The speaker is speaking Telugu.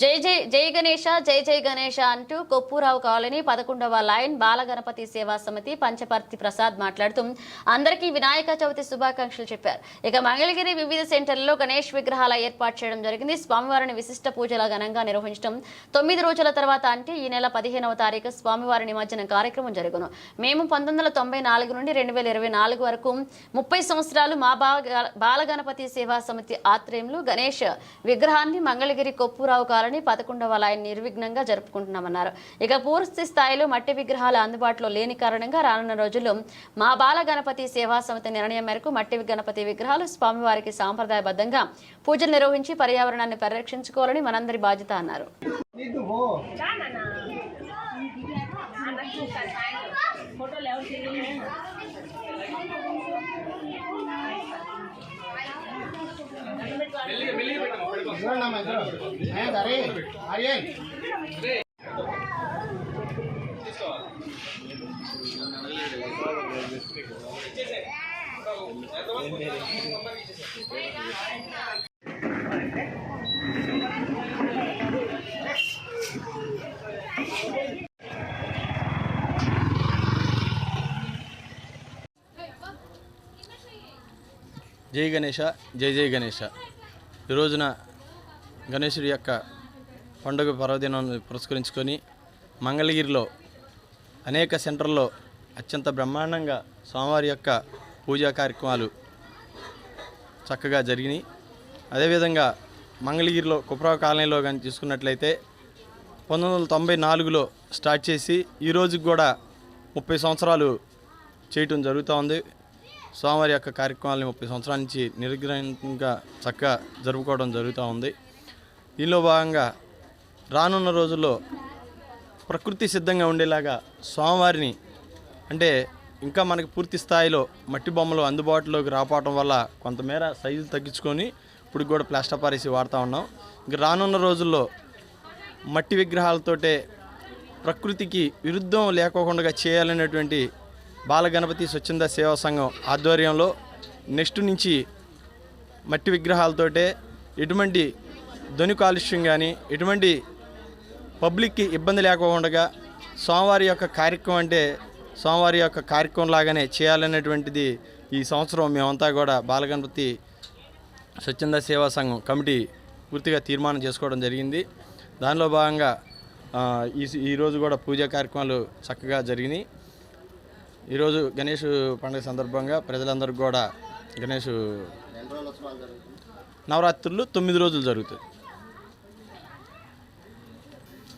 జై జై జై గణేష జై జై గణేష అంటూ కొప్పురావు కాలనీ పదకొండవ లైన్ బాలగణపతి సేవా సమితి పంచపర్తి ప్రసాద్ మాట్లాడుతూ అందరికీ వినాయక చవితి శుభాకాంక్షలు చెప్పారు. ఇక మంగళగిరి వివిధ సెంటర్లలో గణేష్ విగ్రహాల ఏర్పాటు చేయడం జరిగింది. స్వామివారిని విశిష్ట పూజల ఘనంగా నిర్వహించడం. తొమ్మిది రోజుల తర్వాత అంటే ఈ నెల పదిహేనవ తారీఖు స్వామివారి నిమజ్జనం కార్యక్రమం జరుగును. మేము పంతొమ్మిది వందల తొంభై నాలుగు నుండి రెండు వేల ఇరవై నాలుగు వరకు ముప్పై సంవత్సరాలు మా బాల బాలగణపతి సేవా సమితి ఆత్రయంలో గణేష్ విగ్రహాన్ని మంగళగిరి కొప్పురావు ఉత్సవాలని పదకొండవ లైన్ నిర్విఘ్నంగా జరుపుకుంటున్నామన్నారు. ఇక పూర్తి స్థాయిలో మట్టి విగ్రహాలు అందుబాటులో లేని కారణంగా రానున్న రోజుల్లో మా బాల గణపతి సేవా సమితి నిర్ణయం మేరకు మట్టి గణపతి విగ్రహాలు స్వామివారికి సాంప్రదాయబద్ధంగా పూజలు నిర్వహించి పర్యావరణాన్ని పరిరక్షించుకోవాలని మనందరి బాధ్యత అన్నారు. చూడండి ఇద్దరు జై గణేష జై జై గణేష ఈ రోజున గణేశుడి యొక్క పండుగ పర్వదినాన్ని పురస్కరించుకొని మంగళగిరిలో అనేక సెంటర్లో అత్యంత బ్రహ్మాండంగా స్వామివారి యొక్క పూజా కార్యక్రమాలు చక్కగా జరిగినాయి. అదేవిధంగా మంగళగిరిలో కుప్రావ కాలనీలో కానీ చూసుకున్నట్లయితే పంతొమ్మిది వందల తొంభై నాలుగులో స్టార్ట్ చేసి ఈ కూడా ముప్పై సంవత్సరాలు చేయటం జరుగుతూ ఉంది. స్వామివారి యొక్క కార్యక్రమాలని ముప్పై సంవత్సరాల నుంచి నిర్గ్రహంగా చక్కగా జరుపుకోవడం జరుగుతూ ఉంది. దీనిలో భాగంగా రానున్న రోజుల్లో ప్రకృతి సిద్ధంగా ఉండేలాగా స్వామివారిని అంటే ఇంకా మనకి పూర్తి స్థాయిలో మట్టి బొమ్మలు అందుబాటులోకి రాపోవటం వల్ల కొంతమేర సైజులు తగ్గించుకొని ఇప్పుడు కూడా ప్లాస్టర్ పారేసి వాడుతూ ఉన్నాం. ఇంక రానున్న రోజుల్లో మట్టి విగ్రహాలతోటే ప్రకృతికి విరుద్ధం లేకోకుండా చేయాలనేటువంటి బాలగణపతి స్వచ్ఛంద సేవా సంఘం ఆధ్వర్యంలో నెక్స్ట్ నుంచి మట్టి విగ్రహాలతోటే ఎటువంటి ధ్వని కాలుష్యం కానీ ఎటువంటి పబ్లిక్కి ఇబ్బంది లేకుండా స్వామివారి యొక్క కార్యక్రమం అంటే స్వామివారి యొక్క కార్యక్రమం లాగానే చేయాలనేటువంటిది ఈ సంవత్సరం మేమంతా కూడా బాలగణపతి స్వచ్ఛంద సేవా సంఘం కమిటీ పూర్తిగా తీర్మానం చేసుకోవడం జరిగింది. దానిలో భాగంగా ఈ ఈరోజు కూడా పూజా కార్యక్రమాలు చక్కగా జరిగినాయి. ఈరోజు గణేష్ పండుగ సందర్భంగా ప్రజలందరికీ కూడా గణేష్ నవరాత్రులు తొమ్మిది రోజులు జరుగుతాయి.